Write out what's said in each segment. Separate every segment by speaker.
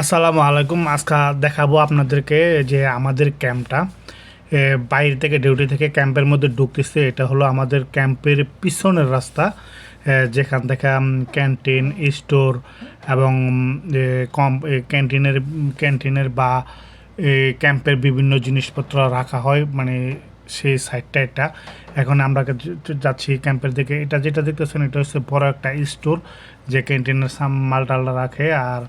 Speaker 1: আসসালামু আলাইকুম আজকে দেখাবো আপনাদেরকে যে আমাদের ক্যাম্পটা বাইরে থেকে ডিউটি থেকে ক্যাম্পের মধ্যে ঢুকতেছে। এটা হলো আমাদের ক্যাম্পের পিছনের রাস্তা যেখান থেকে ক্যান্টিন, স্টোর এবং কম ক্যান্টিনের ক্যান্টিনের বা ক্যাম্পের বিভিন্ন জিনিসপত্র রাখা হয়। মানে সেই সাইডটা এটা। এখন আমরা যাচ্ছি ক্যাম্পের দিকে। এটা যেটা দেখতেছেন, এটা হচ্ছে বড় একটা স্টোর যে ক্যান্টিনের সাম মাল টাল রাখে। আর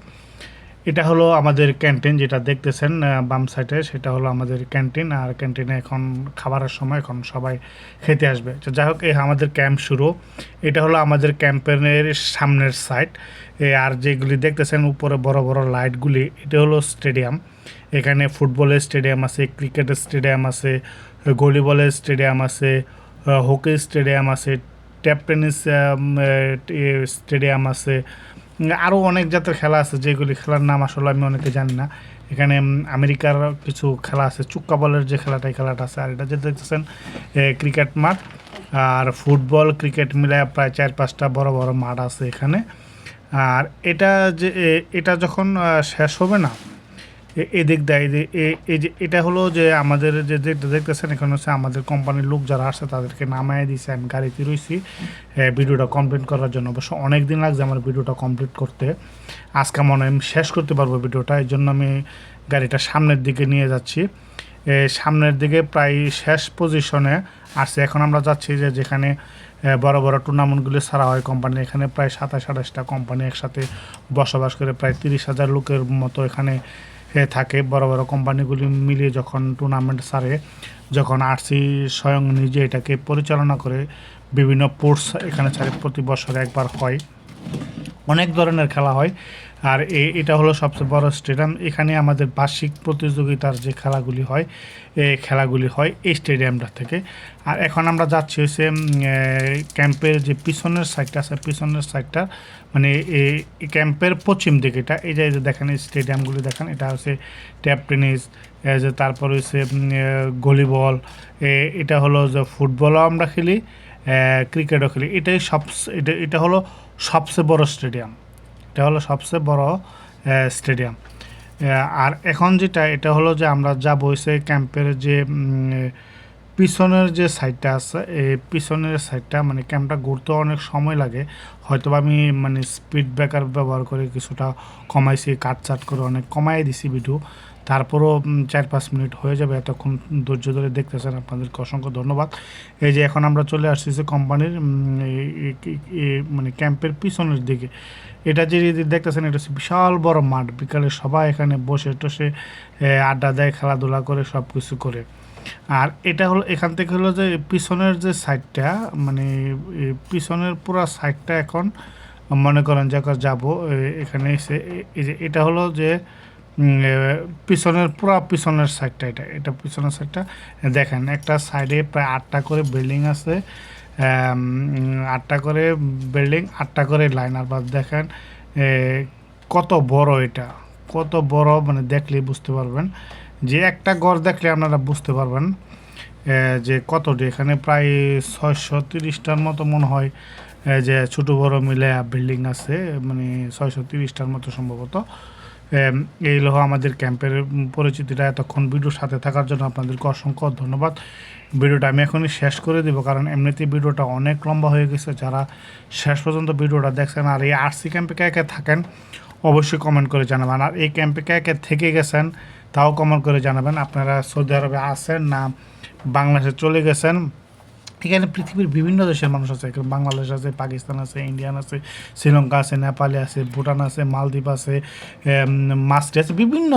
Speaker 1: এটা হলো আমাদের ক্যান্টিন যেটা দেখতেছেন বাম সাইডে সেটা হলো আমাদের ক্যান্টিন আর ক্যান্টিনে এখন খাবারের সময় এখন সবাই খেতে আসবে। তো যাই হোক আমাদের ক্যাম্প শুরু। এটা হলো আমাদের ক্যাম্পের সামনের সাইড আর যেগুলি দেখতেছেন উপরে বড় বড় লাইটগুলি এটা হলো স্টেডিয়াম এখানে ফুটবলের স্টেডিয়াম আছে ক্রিকেটের স্টেডিয়াম আছে, ভলিবলের স্টেডিয়াম আছে হকি স্টেডিয়াম আছে ট্যাপ টেনিস স্টেডিয়াম আছে। আরও অনেক জাতের খেলা আছে যেগুলি খেলার নাম আসলে আমি অনেকে জানি না। এখানে আমেরিকার কিছু খেলা আছে, চুক্কা বলের যে খেলাটা, এই খেলাটা আছে। আর এটা যে দেখতেছেন ক্রিকেট মাঠ। আর ফুটবল, ক্রিকেট মিলে প্রায় চার পাঁচটা বড় বড় মাঠ আছে এখানে। আর এটা যে এটা যখন শেষ হবে না এদিক দেয় এই যে- এটা হলো যে আমাদের যে দেখতেছেন, এখানে হচ্ছে আমাদের কোম্পানির লোক যারা আসছে, তাদেরকে নামায় দিয়েছে আমি গাড়িতে রয়েছি ভিডিওটা কমপ্লিট করার জন্য। অবশ্য অনেক দিন লাগছে আমার ভিডিওটা কমপ্লিট করতে। আজকে মনে আমি শেষ করতে পারব ভিডিওটা, এই জন্য আমি গাড়িটা সামনের দিকে নিয়ে যাচ্ছি। সামনের দিকে প্রায় শেষ পজিশনে আসছে। এখন আমরা যাচ্ছি যে যেখানে বড় বড় টুর্নামেন্টগুলি ছাড়া হয় কোম্পানি এখানে প্রায় সাতাশ আঠাশটা কোম্পানি একসাথে বসবাস করে, প্রায় তিরিশ হাজার লোকের মতো এখানে থাকে, বড় বড় কোম্পানিগুলি মিলিয়ে যখন টুর্নামেন্ট সারে, যখন আরসি স্বয়ং নিজে এটাকে পরিচালনা করে, বিভিন্ন পোর্টস এখানে ছাড়ে প্রতি বছর একবার হয়। অনেক ধরনের খেলা হয়। আর এটা হলো সবচেয়ে বড় স্টেডিয়াম। এখানে আমাদের বার্ষিক প্রতিযোগিতার যে খেলাগুলি হয় খেলাগুলি হয় এই স্টেডিয়ামটা থেকে। আর এখন আমরা যাচ্ছি হচ্ছে ক্যাম্পের যে পিছনের সাইডটা আছে, পিছনের সাইডটা মানে এই ক্যাম্পের পশ্চিম দিকে এটা এই যে দেখেন স্টেডিয়ামগুলি দেখেন, এটা হচ্ছে ট্যাপ টেনিস যে তারপর হচ্ছে ভলিবল এটা হলো যে ফুটবলও আমরা খেলি। ক্রিকেটও খেলি। এটাই সব এটা এটা হলো সবচেয়ে বড় স্টেডিয়াম। এটা হলো সবচেয়ে বড় স্টেডিয়াম। আর এখন যেটা, এটা হলো যে আমরা যাব হয়েছে ক্যাম্পের যে পিছনের যে সাইডটা আছে এই পিছনের সাইডটা মানে ক্যাম্পটা ঘুরতে অনেক সময় লাগে। হয়তো আমি মানে স্পিড ব্রেকার ব্যবহার করে কিছুটা কমাইছি কাট চাট করে অনেক কমাই দিছি ভিডিও তারপরও চার পাঁচ মিনিট হয়ে যাবে এতক্ষণ ধৈর্য ধরে দেখতেছেন, আপনাদেরকে অসংখ্য ধন্যবাদ। এই যে এখন আমরা চলে কোম্পানির এই- এই- এই- মানে ক্যাম্পের পিছনের দিকে। এটা যে দেখতেছেন, এটা হচ্ছে বিশাল বড় মাঠ। বিকালে সবাই এখানে বসে টসে আড্ডা দেয়, খেলাধুলা করে সব কিছু করে। আর এটা হলো, এখান থেকে হলো যে পিছনের যে সাইডটা মানে পিছনের পুরো সাইডটা এখন, মনে করেন যে যাব এখানে এসে এই যে এটা হলো যে পিছনের, পুরো পিছনের সাইডটা এটা এটা পিছনের সাইডটা দেখেন, একটা সাইডে প্রায় আটটা করে বিল্ডিং আছে। আটটা করে বিল্ডিং আটটা করে লাইন আর বাদ দেখেন কত বড় এটা। কত বড় মানে দেখলে বুঝতে পারবেন। যে একটা ঘর দেখলে আপনারা বুঝতে পারবেন যে কতটি। এখানে প্রায় ছয়শো তিরিশটার মতো মনে হয় যে ছোট বড় মিলে বিল্ডিং আছে মানে ছয়শো তিরিশটার মতো সম্ভবত। এই হলো আমাদের ক্যাম্পের পরিচিতিটা এতক্ষণ ভিডিওর সাথে থাকার জন্য আপনাদেরকে অসংখ্য ধন্যবাদ। ভিডিওটা আমি এখনই শেষ করে দেবো কারণ এমনিতে ভিডিওটা অনেক লম্বা হয়ে গেছে। যারা শেষ পর্যন্ত ভিডিওটা দেখছেন আর এই আরসি ক্যাম্পে কে কে থাকেন, অবশ্যই কমেন্ট করে জানাবেন। আর এই ক্যাম্পে কে কে থেকে গেছেন, তাও কমেন্ট করে জানাবেন। আপনারা সৌদি আরবে আছেন না বাংলাদেশে চলে গেছেন এখানে পৃথিবীর বিভিন্ন দেশের মানুষ আছে। এখানে বাংলাদেশ আছে, পাকিস্তান আছে, ইন্ডিয়ান আছে, শ্রীলঙ্কা আছে, নেপালে আছে, ভুটান আছে, মালদ্বীপ আছে মাস্টে আছে, বিভিন্ন